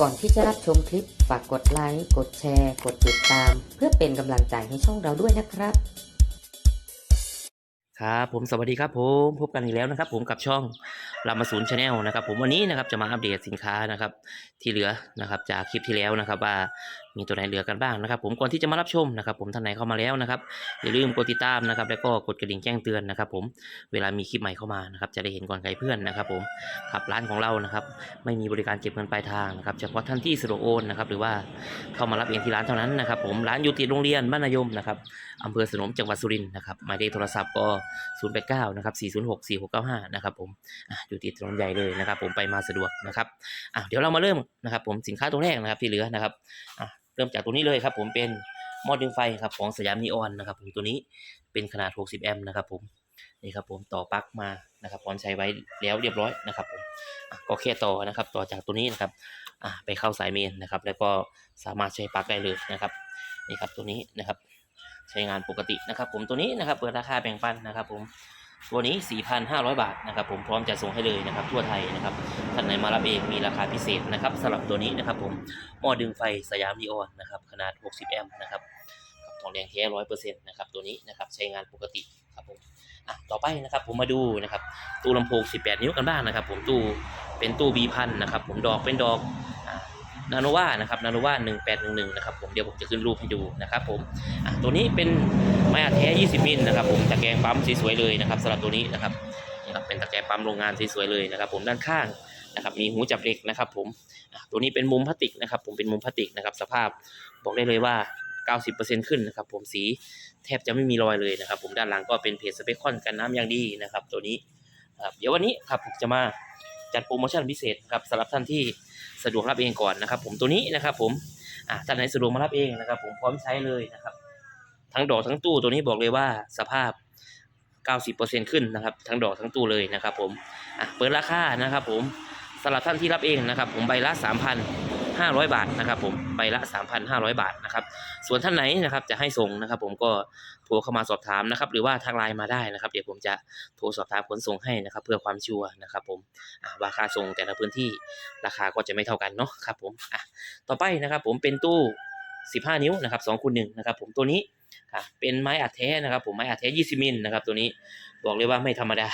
ก่อนที่จะรับชมคลิป ฝากกดไลค์ กดแชร์ กดติดตาม เพื่อเป็นกำลังใจให้ช่องเราด้วยนะครับ ครับผมสวัสดีครับผมพบกันอีกแล้วนะครับ ผมกับช่องรามาศูนย์ชาแนลนะครับ ผมวันนี้นะครับจะมาอัปเดตสินค้านะครับ ที่เหลือนะครับ จากคลิปที่แล้วนะครับ ว่า มีตัวไหนเหลือกันบ้างนะครับ ผมก่อนที่จะมารับชมนะครับ ผมท่านไหนเข้ามาแล้วนะครับอย่าลืมกดติดตามนะครับ แล้วก็กดกระดิ่งแจ้งเตือนนะครับ ผมเวลามีคลิปใหม่เข้ามานะครับ จะได้เห็นก่อนใครเพื่อนนะครับ ผมครับร้านของเรานะครับ ไม่มีบริการเก็บเงินปลายทางนะครับเฉพาะท่านที่สะดวกโอนนะครับ หรือว่าเข้ามารับเองที่ร้านเท่านั้นนะครับ ผมร้านอยู่ติดโรงเรียนบ้านนายมนะครับอำเภอสนมจังหวัดสุรินทร์นะครับหมายเลขโทรศัพท์ก็0 8 9นะครับ406 4695นะครับ ผมอยู่ติดถนนใหญ่เลยนะครับ ผมไปมาสะดวกนะครับอ่เดี๋ยวเรามาเริ่มนะครับ ผมสินค้าตัวแรกนะครับที่เหลือนะครับ เริ่มจากตัวนี้เลยครับ ผมเป็นหม้อดึงไฟครับของสยามนีออนนะครับผมตัวนี้เป็นขนาด 60 แอมป์นะครับผมนี่ครับผมต่อปลั๊กมานะครับพร้อมใช้ไว้แล้วเรียบร้อยนะครับผมก็แค่ต่อนะครับ ต่อจากตัวนี้นะครับไปเข้าสายเมนนะครับ แล้วก็สามารถใช้ปลั๊กได้เลยนะครับนี่ครับตัวนี้นะครับ ใช้งานปกตินะครับ ผมตัวนี้นะครับเปิดราคาแบ่งปันนะครับ ผม ตัวนี้ 4,500 บาทนะครับผมพร้อมจะส่งให้เลยนะครับ ทั่วไทยนะครับท่านไหนมารับเองมีราคาพิเศษนะครับสำหรับตัวนี้นะครับผมหม้อดึงไฟสยามนีออนนะครับขนาด 60 แอมป์นะครับกับทองแดงแท้100%นะครับตัวนี้นะครับใช้งานปกติครับผมอะต่อไปนะครับผมมาดูนะครับตู้ลำโพง 18 นิ้วกันบ้างนะครับ ผมตู้เป็นตู้ B พันนะครับผมดอกเป็นดอก นาโนวานะครับนาโนวา1811นะครับผมเดี๋ยวผมจะขึ้นรูปให้ดูนะครับผมตัวนี้เป็นไม้อัดแท้ 20 มิลนะครับผมตะแกรงปั๊มสวยๆเลยนะครับสำหรับตัวนี้นะครับนี่ครับเป็นตะแกรงปั๊มโรงงานสวยๆเลยนะครับ ผมด้านข้างนะครับมีหูจับเหล็กนะครับ ผมตัวนี้เป็นมุมพลาสติกนะครับ ผมเป็นมุมพลาสติกนะครับ สภาพบอกได้เลยว่า 90%ขึ้นนะครับ ผมสีแทบจะไม่มีรอยเลยนะครับ ผมด้านหลังก็เป็นเพจสเปคคอนกันน้ำอย่างดีนะครับ ตัวนี้ครับเดี๋ยววันนี้ครับผมจะมา จัดโปรโมชั่นพิเศษครับสำหรับท่านที่สะดวกรับเองก่อนนะครับ ผมตัวนี้นะครับผมอ่าท่านไหนสะดวกมารับเองนะครับ ผมพร้อมใช้เลยนะครับ ทั้งดอกทั้งตู้ตัวนี้บอกเลยว่าสภาพ 90%ขึ้นนะครับทั้งดอกทั้งตู้เลยนะครับ ผมอะเปิดราคานะครับ ผมสำหรับท่านที่รับเองนะครับ ผมใบละ3,000 500 บาทนะครับผมใบละ 3,500 บาทนะครับส่วนท่านไหนนะครับจะให้ส่งนะครับ ผมก็โทรเข้ามาสอบถามนะครับ หรือว่าทางไลน์มาได้นะครับ เดี๋ยวผมจะโทรสอบถามขนส่งให้นะครับ เพื่อความชัวร์นะครับ ผมราคาส่งแต่ละพื้นที่ราคาก็จะไม่เท่ากันเนาะครับผมอะต่อไปนะครับ ผมเป็นตู้ 15 นิ้วนะครับ2คูณ1นะครับ ผมตัวนี้เป็นไม้อัดแท้นะครับ ผมไม้อัดแท้ 20 มิลนะครับ ตัวนี้บอกเลยว่าไม่ธรรมดา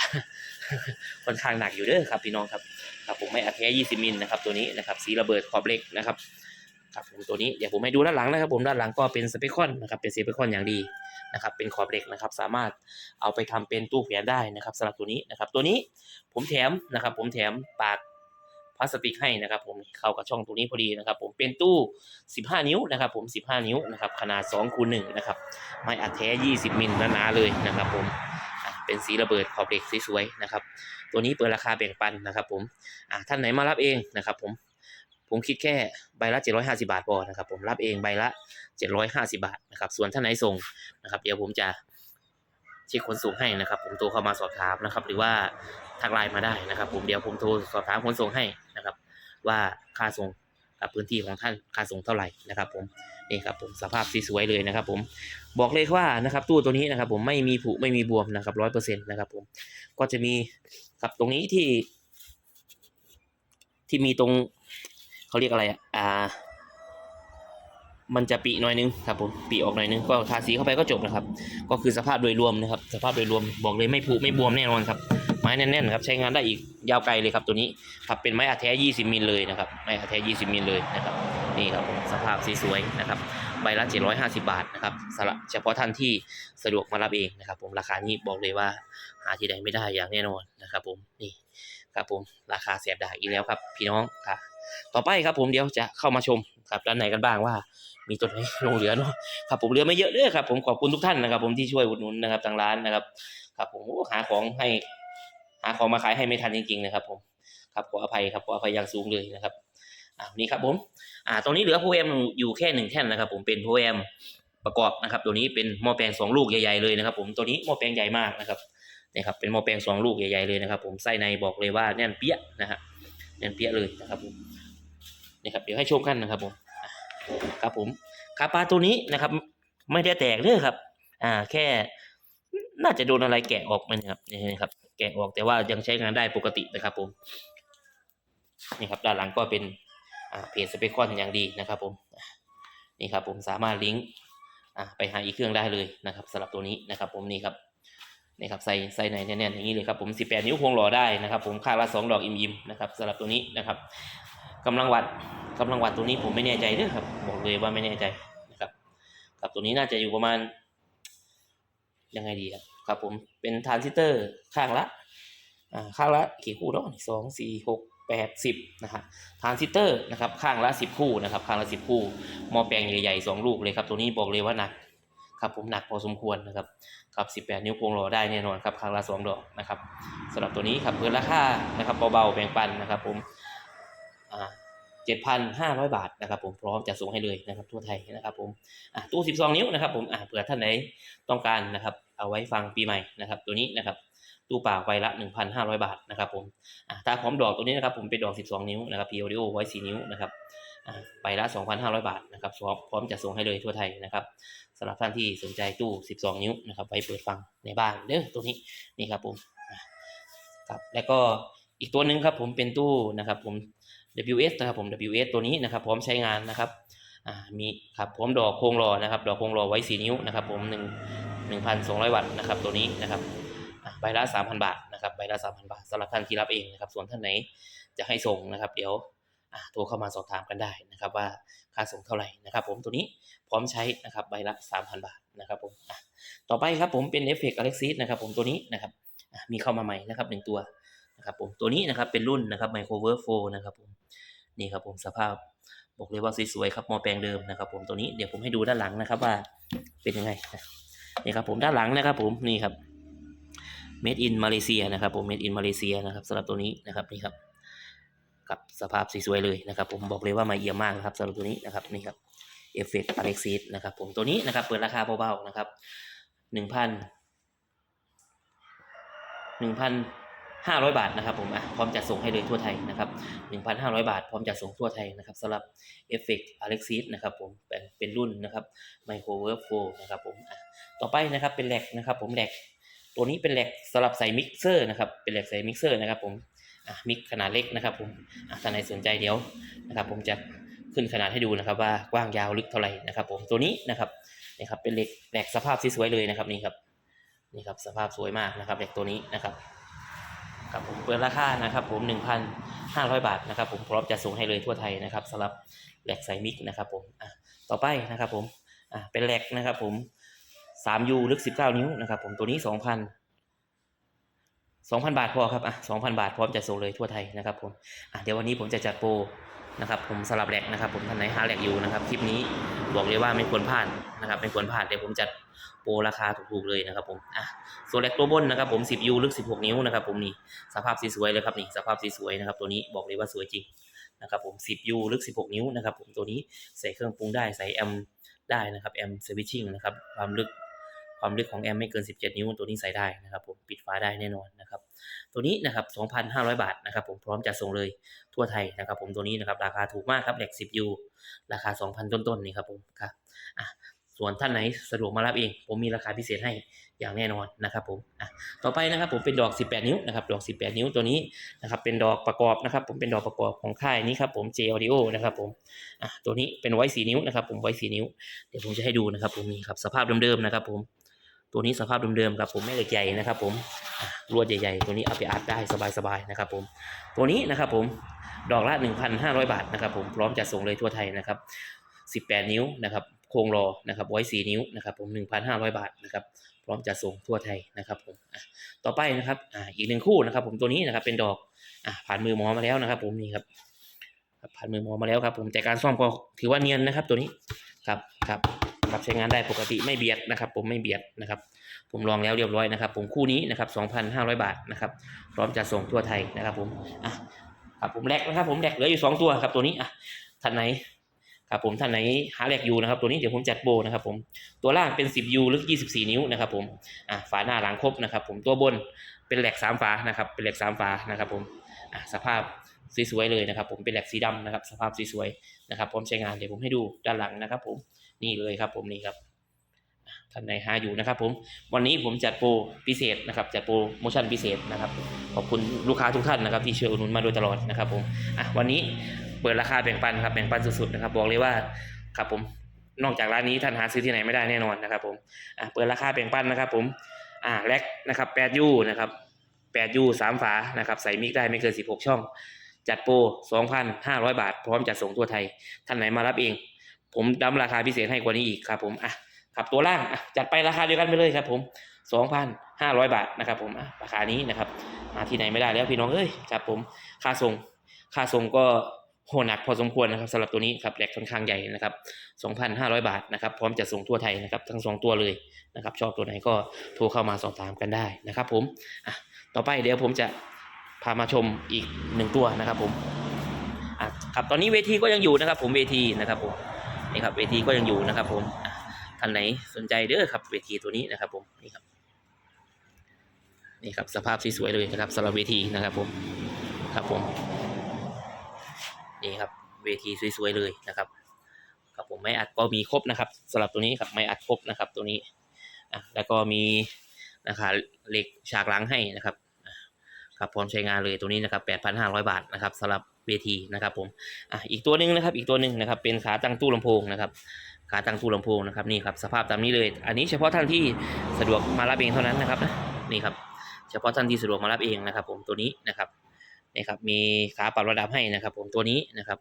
ค่อนข้างหนักอยู่เด้อครับพี่น้องครับ ครับผมไม้อัดแท้20มิลนะครับตัวนี้นะครับสีระเบิดขอบเล็กนะครับครับผมตัวนี้เดี๋ยวผมให้ดูด้านหลังนะครับ ผมด้านหลังก็เป็นสเปคอนนะครับเป็นสเปคอนอย่างดีนะครับเป็นขอบเหล็กนะครับสามารถเอาไปทำเป็นตู้แขวนได้นะครับสำหรับตัวนี้นะครับ ตัวนี้ผมแถมนะครับ ผมแถมปากพลาสติกให้นะครับ ผมเข้ากับช่องตรงนี้พอดีนะครับ ผมเป็นตู้ 15 นิ้วนะครับ ผม 15 นิ้วนะครับขนาด2คูณ1นะครับไม้อัดแท้ 20มิลหนาๆเลยนะครับ ผม เป็นสีระเบิดขอบเหล็กสวยๆนะครับ ตัวนี้เปิดราคาแบ่งปันนะครับ ผมอะท่านไหนมารับเองนะครับ ผมผมคิดแค่ใบละ 750 บาทพอนะครับ ผมรับเองใบละ 750 บาทนะครับ ส่วนท่านไหนส่งนะครับ เดี๋ยวผมจะเช็คนส่งให้นะครับ ผมโทรเข้ามาสอบถามนะครับ หรือว่าทักไลน์มาได้นะครับ ผมเดี๋ยวผมโทรสอบถามขนส่งให้นะครับ ว่าค่าส่ง พื้นที่ของท่านค่าส่งเท่าไหร่นะครับผมนี่ครับผมสภาพสวยๆเลยนะครับ ผมบอกเลยว่านะครับตู้ตัวนี้นะครับ ผมไม่มีผุไม่มีบวมนะครับร้อยเปอร์เซ็นต์นะครับ ผมก็จะมีครับตรงนี้ที่ ที่มีตรงเขาเรียกอะไรอะอ่ามันจะปีหน่อยนึงครับผมปีออกหน่อยนึงก็ทาสีเข้าไปก็จบนะครับ ก็คือสภาพโดยรวมนะครับ สภาพโดยรวมบอกเลยไม่ผุไม่บวมแน่นอนครับ ไม้แน่นๆครับใช้งานได้อีกยาวไกลเลยครับตัวนี้ครับเป็นไม้อัดแท้ 20 มิลเลยนะครับไม้อัดแท้ 20 มิลเลยนะครับนี่ครับสภาพสวยๆนะครับใบละ 750 บาทนะครับสำหรับเฉพาะท่านที่สะดวกมารับเองนะครับ ผมราคานี้บอกเลยว่าหาที่ใดไม่ได้อย่างแน่นอนนะครับผมนี่ครับผมราคาเสียบดาอีกแล้วครับ พี่น้องครับต่อไปครับผมเดี๋ยวจะเข้ามาชมครับด้านไหนกันบ้างว่ามีตัวไหนลงเหลือเนาะครับผมเหลือไม่เยอะเด้อครับผมขอบคุณทุกท่านนะครับ ผมที่ช่วยอุดหนุนนะครับทางร้านนะครับ ครับผมหาของให้ หาของมาขายให้ไม่ทันจริงๆนะครับผมครับขออภัยครับขออภัยอย่างสูงเลยนะครับอ่านี่ครับผมอ่าตรงนี้เหลือโปรแกรมอยู่แค่หนึ่งแท่นนะครับ ผมเป็นโปรแกรมประกอบนะครับ ตัวนี้เป็นหม้อแปลงสองลูกใหญ่ๆเลยนะครับ ผมตัวนี้หม้อแปลงใหญ่มากนะครับนี่ครับเป็นหม้อแปลงสองลูกใหญ่ๆเลยนะครับ ผมไส้ในบอกเลยว่าแน่นเปี้ยนะฮะแน่นเปี้ยเลยนะครับผมนี่ครับเดี๋ยวให้ชมกันนะครับผมครับผมคาปลาตัวนี้นะครับ ไม่ได้แตกเลยครับ อ่าแค่น่าจะโดนอะไรแกะออกมันครับนี่ครับ แกะออกแต่ว่ายังใช้งานได้ปกตินะครับผมนี่ครับด้านหลังก็เป็นเพจสเปคคอนอย่างดีนะครับผมนี่ครับผมสามารถลิงก์ไปหาอีกเครื่องได้เลยนะครับสำหรับตัวนี้นะครับผมนี่ครับนี่ครับใส่ใส่ในแน่นๆอย่างนี้เลยครับผม 18 นิ้วพวงหล่อได้นะครับผมข้าละ 2 ดอกอิ่มๆนะครับสำหรับตัวนี้นะครับกำลังวัดกำลังวัดตัวนี้ผมไม่แน่ใจเด้วยครับบอกเลยว่าไม่แน่ใจนะครับครับตัวนี้น่าจะอยู่ประมาณยังไงดีครับ ครับผมเป็นทรานซิสเตอร์ข้างละข้างละกี่คู่เนาะสองสี่หกแปดสิบนะครับทรานซิสเตอร์นะครับข้างละสิบคู่นะครับข้างละสิบคู่หม้อแปลงใหญ่ๆสองลูกเลยครับตัวนี้บอกเลยว่าหนักครับผมหนักพอสมควรนะครับครับสิบแปดนิ้วโพงหล่อได้แน่นอนครับข้างละสองดอกนะครับสำหรับตัวนี้ครับเปิดราคานะครับเบาๆแบ่งปันนะครับผมอ่า เจ็ดพันห้าร้อยบาทนะครับผมพร้อมจะส่งให้เลยนะครับทั่วไทยนะครับผมอะตู้สิบสองนิ้วนะครับผมอ่าเผื่อท่านไหนต้องการนะครับเอาไว้ฟังปีใหม่นะครับตัวนี้นะครับตู้เปล่าไปละ 1,500 บาทนะครับผมอะถ้าพร้อมดอกตัวนี้นะครับผมเป็นดอก 12 นิ้วนะครับ p o d o ไว้ 4 นิ้วนะครับอะไปละ 2,500 บาทนะครับพร้อมจะส่งให้เลยทั่วไทยนะครับสำหรับท่านที่สนใจตู้ 12 นิ้วนะครับไว้เปิดฟังในบ้านเด้อตัวนี้นี่ครับผมอะครับแล้วก็อีกตัวหนึ่งครับผมเป็นตู้นะครับผม WS นะครับผม WS ตัวนี้นะครับ พร้อมใช้งานนะครับมีครับพร้อมดอกโครงรอนะครับ ดอกโครงรอไว้ 4 นิ้วนะครับ ผม1 1,200 วัตต์นะครับ ตัวนี้นะครับใบละ 3,000 บาทนะครับใบละ 3,000 บาทสำหรับท่านที่รับเองนะครับ ส่วนท่านไหนจะให้ส่งนะครับ เดี๋ยวโทรเข้ามาสอบถามกันได้นะครับ ว่าค่าส่งเท่าไหร่นะครับ ผมตัวนี้พร้อมใช้นะครับใบละ 3,000 บาทนะครับผมต่อไปครับผมเป็นเอฟเฟกต์อเล็กซิสนะครับ ผมตัวนี้นะครับมีเข้ามาใหม่นะครับหนึ่งตัว นะครับผมตัวนี้นะครับเป็นรุ่นนะครับไมโครเวิร์โฟนะครับผมนี่ครับผมสภาพบอกเลยว่าสวยๆครับมอแปลงเดิมนะครับ ผมตัวนี้เดี๋ยวผมให้ดูด้านหลังนะครับว่าเป็นยังไงนะนี่ครับผมด้านหลังนะครับ ผมนี่ครับ made in มาเลเซียนะครับผม made in มาเลเซียนะครับสำหรับตัวนี้นะครับนี่ครับกับสภาพสวยๆเลยนะครับ ผมบอกเลยว่ามาเยี่ยมมากนะครับสำหรับตัวนี้นะครับนี่ครับเอฟเฟกต์อเล็กซิสนะครับผมตัวนี้นะครับเปิดราคาเบาๆนะครับหนึ่งพันหนึ่งพัน ห้าร้อยบาทนะครับผมอะพร้อมจัดส่งให้เลยทั่วไทยนะครับหนึ่งพันห้าร้อยบาท พร้อมจัดส่งทั่วไทยนะครับสำหรับเอฟเฟกต์อเล็กซิสนะครับผมเป็นเป็นรุ่นนะครับไมโครเวิร์ฟโฟนะครับผมอะต่อไปนะครับเป็นแหลกนะครับผมแหลกตัวนี้เป็นแหลกสำหรับใส่มิกเซอร์นะครับเป็นแหลกใส่มิกเซอร์นะครับผมอะมิกขนาดเล็กนะครับผมอะท่านไหนสนใจเดี๋ยวนะครับ ผมจะขึ้นขนาดให้ดูนะครับ ว่ากว้างยาวลึกเท่าไหร่นะครับ ผมตัวนี้นะครับนี่ครับเป็นเหล็กแหลกสภาพสวยๆเลยนะครับนี่ครับนี่ครับสภาพสวยมากนะครับแหลกตัวนี้นะครับ ครับผมเปิดราคานะครับผม 1,500 บาทนะครับผมพร้อมจะส่งให้เลยทั่วไทยนะครับสำหรับแหลกไซมิกนะครับผมอะต่อไปนะครับผมอะเป็นแหลกนะครับผม 3U ลึก 19 นิ้วนะครับผมตัวนี้ 2,000 2,000 บาทพอครับอะ2,000 บาทพร้อมจะส่งเลยทั่วไทยนะครับผมอะเดี๋ยววันนี้ผมจะจัดโปร นะครับผมสลับแหลกนะครับผมท่านไหนหาแหลกอยู่นะครับคลิปนี้บอกเลยว่าไม่ควรพลาดนะครับไม่ควรพลาดเดี๋ยวผมจัดโปรราคาถูกๆเลยนะครับผมอะส่วนแหลกตัวบนนะครับผม 10U ลึก 16 นิ้วนะครับผมนี่สภาพสวยๆเลยครับนี่สภาพสวยๆนะครับตัวนี้บอกเลยว่าสวยจริงนะครับผม 10U ลึก 16 นิ้วนะครับผมตัวนี้ใส่เครื่องปรุงได้ใส่แอมได้นะครับแอมสวิตชิ่งนะครับความลึก ความลึกของแอมไม่เกิน 17 นิ้วตัวนี้ใส่ได้นะครับผมปิดฝาได้แน่นอนนะครับตัวนี้นะครับ 2,500 บาทนะครับผมพร้อมจะส่งเลยทั่วไทยนะครับ ผมตัวนี้นะครับราคาถูกมากครับแหลก 10U ราคา 2,000 ต้นๆนี่ครับผมครับอะส่วนท่านไหนสะดวกมารับเอง ผมมีราคาพิเศษให้อย่างแน่นอนนะครับผมอะต่อไปนะครับผมเป็นดอก 18 นิ้วนะครับดอก 18 นิ้วตัวนี้นะครับเป็นดอกประกอบนะครับผมเป็นดอกประกอบของค่ายนี้ครับผม J Audio นะครับผมอะตัวนี้เป็นไว้ 4 นิ้วนะครับผมไว้ 4 นิ้ว เดี๋ยวผมจะให้ดูนะครับผมนี่ครับสภาพเดิมๆนะครับผม ตัวนี้สภาพเดิมๆครับผมแม่เหล็กใหญ่นะครับ ผมลวดใหญ่ๆ ตัวนี้เอาไปอัดได้สบายๆนะครับ ผม ตัวนี้นะครับผมดอกละ 1,500 บาทนะครับ ผมพร้อมจะส่งเลยทั่วไทยนะครับ 18 นิ้วนะครับโครงรอนะครับไว้4นิ้วนะครับ ผม 1,500 บาทนะครับ พร้อมจะส่งทั่วไทยนะครับ ผมต่อไปนะครับออีกหนึ่งคู่นะครับ ผมตัวนี้นะครับเป็นดอกอผ่านมือหมอมาแล้วนะครับ ผมนี่ครับครับผ่านมือหมอมาแล้วครับ ผมแต่การซ่อมก็ถือว่าเนียนนะครับ ตัวนี้ครับครับ ครับใช้งานได้ปกติไม่เบียดนะครับ ผมไม่เบียดนะครับ ผมลองแล้วเรียบร้อยนะครับ ผมคู่นี้นะครับ 2,500 บาทนะครับพร้อมจะส่งทั่วไทยนะครับ ผมอะครับผมแลกนะครับ ผมแลกเหลืออยู่สองตัวครับตัวนี้อะท่านไหนครับผมท่านไหนหาแลกอยู่นะครับ ตัวนี้เดี๋ยวผมจัดโบนะครับผมตัวล่างเป็น 10U ลึก 24 นิ้วนะครับ ผมอะฝาหน้าหลังครบนะครับ ผมตัวบนเป็นแหลกสามฝานะครับ เป็นแหลกสามฝานะครับ ผมอะสภาพสวยๆเลยนะครับ ผมเป็นแหลกสีดำนะครับ สภาพสวยๆนะครับพร้อมใช้งานเดี๋ยวผมให้ดูด้านหลังนะครับ ผม นี่เลยครับผมนี่ครับท่านไหนหาอยู่นะครับผมวันนี้ผมจัดโปรพิเศษนะครับจัดโปรโมชั่นพิเศษนะครับ ขอบคุณลูกค้าทุกท่านนะครับที่ช่วยอุดหนุนมาโดยตลอดนะครับผมอะวันนี้เปิดราคาแบ่งปันครับแบ่งปันสุดๆนะครับบอกเลยว่าครับผมนอกจากร้านนี้ท่านหาซื้อที่ไหนไม่ได้แน่นอนนะครับผมอะเปิดราคาแบ่งปันนะครับผมอ่าแล็กนะครับ8ยูนะครับ8ยูสามฝานะครับใส่มิกได้ไม่เกิน16ช่อง จัดโปร2,500บาท พร้อมจัดส่งทั่วไทยท่านไหนมารับเอง ผมดำราคาพิเศษให้กว่านี้อีกครับผมอะครับตัวล่างจัดไปราคาเดียวกันไปเลยครับ ผม 2,500 บาทนะครับ ผมราคานี้นะครับ มาที่ไหนไม่ได้แล้วพี่น้องเอ้ยครับผมค่าส่งค่าส่งก็โหหนักพอสมควรนะครับสำหรับตัวนี้ครับแหลกค่อนข้างใหญ่นะครับ 2,500 บาทนะครับพร้อมจะส่งทั่วไทยนะครับทั้งสองตัวเลยนะครับ ชอบตัวไหนก็โทรเข้ามาสอบถามกันได้นะครับ ผมอะต่อไปเดี๋ยวผมจะพามาชมอีกหนึ่งตัวนะครับ ผมอะครับตอนนี้เวทีก็ยังอยู่นะครับ ผมเวทีนะครับผม นี่ครับเวทีก็ยังอยู่นะครับ ผมท่านไหนสนใจเด้อครับเวทีตัวนี้นะครับ ผมนี่ครับนี่ครับสภาพสวยๆเลยนะครับสำหรับเวทีนะครับ ผมครับผมนี่ครับเวทีสวยๆเลยนะครับ ครับผมไม่อัดก็มีครบนะครับสำหรับตัวนี้ครับไม่อัดครบนะครับ ตัวนี้อะแล้วก็มีนะครับเหล็กฉากหลังให้นะครับครับพร้อมใช้งานเลยตัวนี้นะครับ8,500 บาทนะครับสำหรับ เวทีนะครับผมอะอีกตัวหนึ่งนะครับอีกตัวหนึ่งนะครับเป็นขาตั้งตู้ลำโพงนะครับขาตั้งตู้ลำโพงนะครับนี่ครับสภาพตามนี้เลย อันนี้เฉพาะท่านที่สะดวกมารับเองเท่านั้นนะครับนะนี่ครับเฉพาะท่านที่สะดวกมารับเองนะครับ ผมตัวนี้นะครับนี่ครับมีขาปรับระดับให้นะครับ ผมตัวนี้นะครับ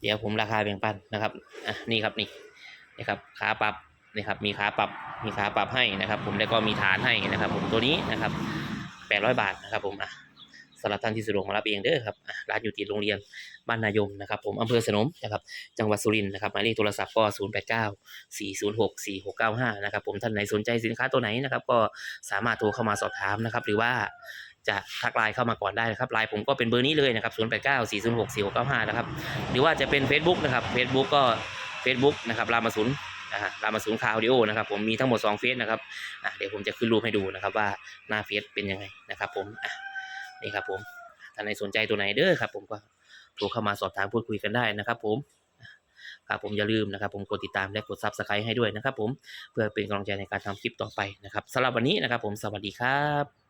เดี๋ยวผมราคาแบ่งปันนะครับอะนี่ครับนี่นี่ครับขาปรับนี่ครับมีขาปรับมีขาปรับให้นะครับ ผมแล้วก็มีฐานให้นะครับ ผมตัวนี้นะครับแปดร้อยบาทนะครับผมอะ สำหรับท่านที่สะดวกมารับเองเด้อครับร้านอยู่ติดโรงเรียนบ้านนายมนะครับผมอำเภอสนมนะครับจังหวัดสุรินทร์นะครับหมายเลขโทรศัพท์ก็ 0 8 9 4 0 6 4 6 9 5นะครับผมท่านไหนสนใจสินค้าตัวไหนนะครับก็สามารถโทรเข้ามาสอบถามนะครับหรือว่าจะทักไลน์เข้ามาก่อนได้นะครับไลน์ผมก็เป็นเบอร์นี้เลยนะครับ 0 8 9 4 0 6 4 6 9 5 นะครับ หรือว่าจะเป็น Facebook นะครับ Facebook ก็ Facebook นะครับรามาศูนย์รามาศูนย์คาวดิโอนะครับผมมีทั้งหมด2เฟซนะครับเดี๋ยวผมจะขึ้นรูปให้ดูนะครับว่าหน้าเฟซเป็นยังไงนะครับผมอะ นี่ครับผมท่านใดสนใจตัวไหนเด้อครับ ผมก็โทรเข้ามาสอบถามพูดคุยกันได้นะครับผมครับผมอย่าลืมนะครับ ผมกดติดตามและกดซับสไครต์ให้ด้วยนะครับ ผมเพื่อเป็นกำลังใจในการทำคลิปต่อไปนะครับสำหรับวันนี้นะครับ ผมสวัสดีครับ